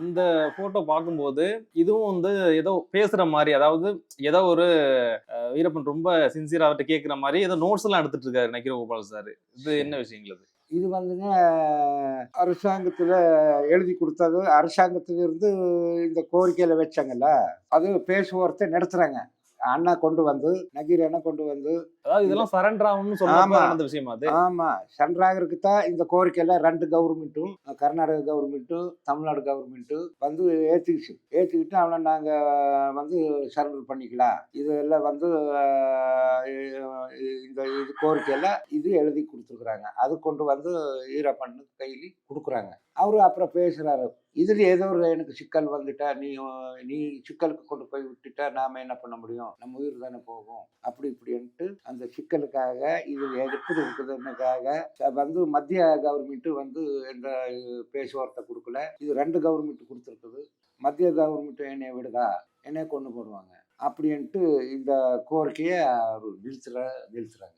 இந்த போட்டோ பார்க்கும்போது இதுவும் வந்து ஏதோ பேசுற மாதிரி அதாவது ஏதோ ஒரு வீரப்பன் ரொம்ப சின்சியரா அவர்கிட்ட கேட்குற மாதிரி ஏதோ நோட்ஸ் எல்லாம் எடுத்துட்டு இருக்காரு நக்கீர கோபால் சார். இது என்ன விஷயங்கள் அது இது வந்துங்க அரசாங்கத்தில் எழுதி கொடுத்தது. அரசாங்கத்திலிருந்து இந்த கோரிக்கையில் வச்சாங்கல்ல அது பேசுவோர்த்தை நடத்துகிறாங்க அண்ணா கொண்டு வந்து நகீர் அண்ணா கொண்டு வந்து அதாவது இதெல்லாம் சரண்டர் ஆகணும்னு சொல்ல ஆமா. நடந்த விஷயமா அது? ஆமாம் சென்ட்ராகருக்கு தான் இந்த கோரிக்கையில் ரெண்டு கவர்மெண்ட்டும் கர்நாடக கவர்மெண்ட்டும் தமிழ்நாடு கவர்மெண்ட்டும் வந்து ஏற்றுக்கிச்சு ஏற்றுக்கிட்டு அவனை நாங்கள் வந்து சரண்டர் பண்ணிக்கலாம். இதெல்லாம் வந்து கோரிக்கையில் இது எழுதி கொடுத்துருக்குறாங்க. அது கொண்டு வந்து ஈரப்பண்ணு கையில் கொடுக்குறாங்க. அவர் அப்புறம் பேசுகிறாரு இதில் ஏதோ ஒரு எனக்கு சிக்கல் வந்துட்டா நீ நீ சிக்கலுக்கு கொண்டு போய் விட்டுட்டா நாம் என்ன பண்ண முடியும்? நம்ம உயிர் தானே போகும். அப்படி இப்படின்ட்டு அந்த சிக்கலுக்காக இது எப்படி இருக்குதுன்னுக்காக வந்து மத்திய கவர்மெண்ட்டு வந்து எந்த பேச்சுவார்த்தை கொடுக்கல. இது ரெண்டு கவர்மெண்ட் கொடுத்துருக்குது. மத்திய கவர்மெண்ட்டு என்னை விடுதா? என்னைய கொண்டு போடுவாங்க. அப்படின்ட்டு இந்த கோரிக்கையை அவர் நிறுத்துற நிறுத்துறாங்க.